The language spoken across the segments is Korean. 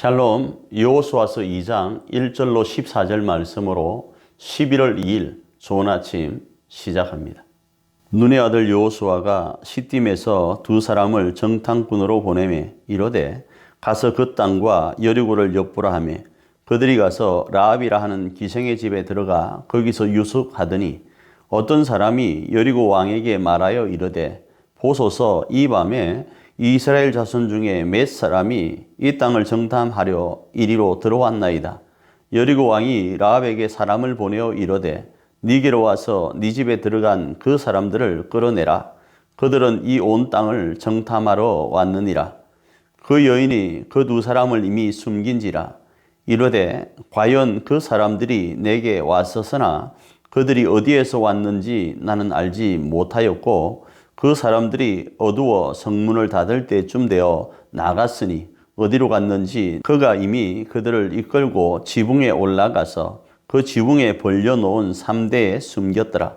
샬롬 여호수아서 2장 1절로 14절 말씀으로 11월 2일 좋은 아침 시작합니다. 눈의 아들 여호수아가 시딤에서 두 사람을 정탐꾼으로 보내매 이르되 가서 그 땅과 여리고를 엿보라 하며 그들이 가서 라합이라 하는 기생의 집에 들어가 거기서 유숙하더니 어떤 사람이 여리고 왕에게 말하여 이르되 보소서 이 밤에 이스라엘 자손 중에 몇 사람이 이 땅을 정탐하려 이리로 들어왔나이다. 여리고 왕이 라합에게 사람을 보내어 이르되 니게로 와서 네 집에 들어간 그 사람들을 끌어내라. 그들은 이 온 땅을 정탐하러 왔느니라. 그 여인이 그 두 사람을 이미 숨긴지라. 이르되 과연 그 사람들이 내게 왔었으나 그들이 어디에서 왔는지 나는 알지 못하였고 그 사람들이 어두워 성문을 닫을 때쯤 되어 나갔으니 어디로 갔는지 그가 이미 그들을 이끌고 지붕에 올라가서 그 지붕에 벌려놓은 삼대에 숨겼더라.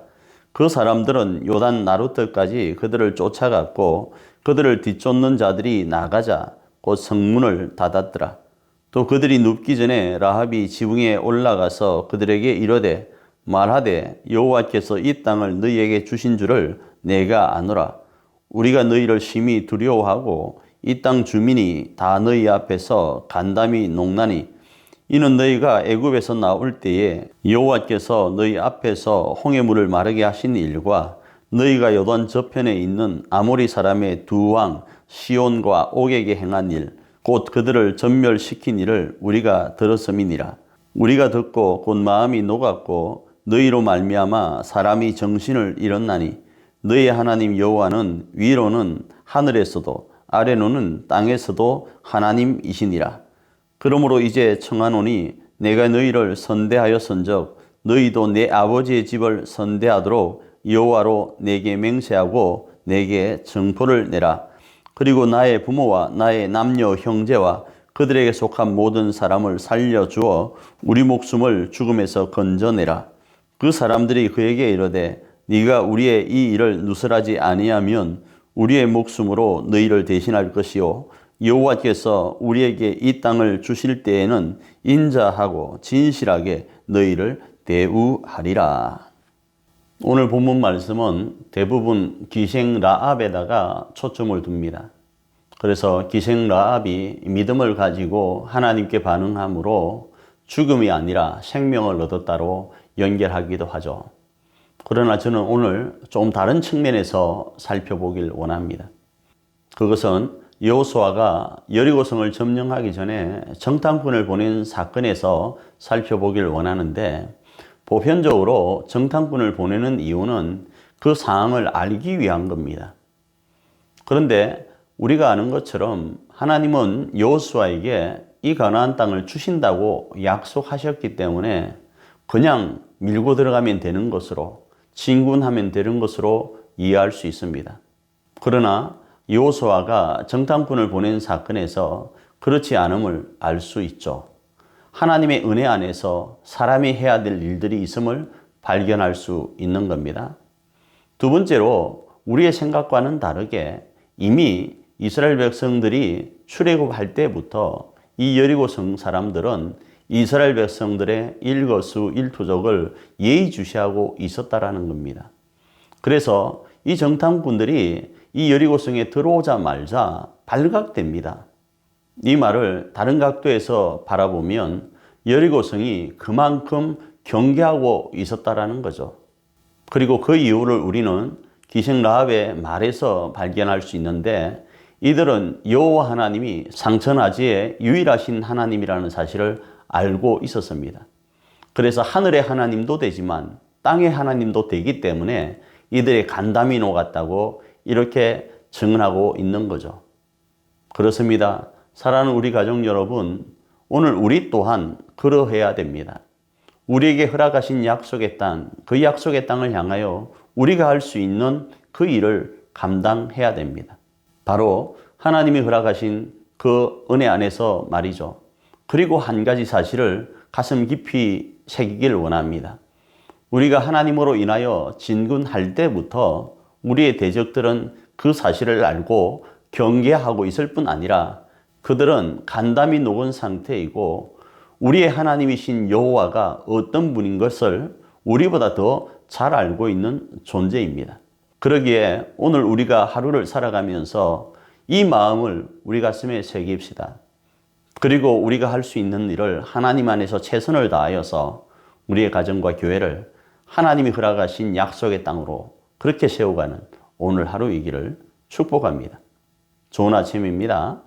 그 사람들은 요단 나루터까지 그들을 쫓아갔고 그들을 뒤쫓는 자들이 나가자 곧 성문을 닫았더라. 또 그들이 눕기 전에 라합이 지붕에 올라가서 그들에게 이르되 말하되 여호와께서 이 땅을 너희에게 주신 줄을 내가 아노라. 우리가 너희를 심히 두려워하고 이 땅 주민이 다 너희 앞에서 간담이 농나니 이는 너희가 애굽에서 나올 때에 여호와께서 너희 앞에서 홍해물을 마르게 하신 일과 너희가 요단 저편에 있는 아모리 사람의 두 왕 시온과 옥에게 행한 일, 곧 그들을 전멸시킨 일을 우리가 들었음이니라. 우리가 듣고 곧 마음이 녹았고 너희로 말미암아 사람이 정신을 잃었나니 너희 하나님 여호와는 위로는 하늘에서도 아래로는 땅에서도 하나님이시니라. 그러므로 이제 청하노니 내가 너희를 선대하였은적 너희도 내 아버지의 집을 선대하도록 여호와로 내게 맹세하고 내게 정포를 내라. 그리고 나의 부모와 나의 남녀 형제와 그들에게 속한 모든 사람을 살려주어 우리 목숨을 죽음에서 건져내라. 그 사람들이 그에게 이르되 네가 우리의 이 일을 누설하지 아니하면 우리의 목숨으로 너희를 대신할 것이요 여호와께서 우리에게 이 땅을 주실 때에는 인자하고 진실하게 너희를 대우하리라. 오늘 본문 말씀은 대부분 기생 라압에다가 초점을 둡니다. 그래서 기생 라압이 믿음을 가지고 하나님께 반응함으로 죽음이 아니라 생명을 얻었다로 연결하기도 하죠. 그러나 저는 오늘 좀 다른 측면에서 살펴보길 원합니다. 그것은 여호수아가 여리고성을 점령하기 전에 정탐꾼을 보낸 사건에서 살펴보길 원하는데 보편적으로 정탐꾼을 보내는 이유는 그 상황을 알기 위한 겁니다. 그런데 우리가 아는 것처럼 하나님은 여호수아에게 이 가나안 땅을 주신다고 약속하셨기 때문에 그냥 밀고 들어가면 되는 것으로 진군하면 되는 것으로 이해할 수 있습니다. 그러나 여호수아가 정탐꾼을 보낸 사건에서 그렇지 않음을 알 수 있죠. 하나님의 은혜 안에서 사람이 해야 될 일들이 있음을 발견할 수 있는 겁니다. 두 번째로 우리의 생각과는 다르게 이미 이스라엘 백성들이 출애굽할 때부터 이 여리고성 사람들은 이스라엘 백성들의 일거수 일투족을 예의주시하고 있었다라는 겁니다. 그래서 이 정탐꾼들이 이 여리고성에 들어오자마자 발각됩니다. 이 말을 다른 각도에서 바라보면 여리고성이 그만큼 경계하고 있었다라는 거죠. 그리고 그 이유를 우리는 기생 라합의 말에서 발견할 수 있는데 이들은 여호와 하나님이 상천하지의 유일하신 하나님이라는 사실을 알고 있었습니다. 그래서 하늘의 하나님도 되지만 땅의 하나님도 되기 때문에 이들의 간담이 녹았다고 이렇게 증언하고 있는 거죠. 그렇습니다. 사랑하는 우리 가족 여러분, 오늘 우리 또한 그러해야 됩니다. 우리에게 허락하신 약속의 땅, 그 약속의 땅을 향하여 우리가 할 수 있는 그 일을 감당해야 됩니다. 바로 하나님이 허락하신 그 은혜 안에서 말이죠. 그리고 한 가지 사실을 가슴 깊이 새기길 원합니다. 우리가 하나님으로 인하여 진군할 때부터 우리의 대적들은 그 사실을 알고 경계하고 있을 뿐 아니라 그들은 간담이 녹은 상태이고 우리의 하나님이신 여호와가 어떤 분인 것을 우리보다 더 잘 알고 있는 존재입니다. 그러기에 오늘 우리가 하루를 살아가면서 이 마음을 우리 가슴에 새깁시다. 그리고 우리가 할 수 있는 일을 하나님 안에서 최선을 다하여서 우리의 가정과 교회를 하나님이 허락하신 약속의 땅으로 그렇게 세워가는 오늘 하루이기를 축복합니다. 좋은 아침입니다.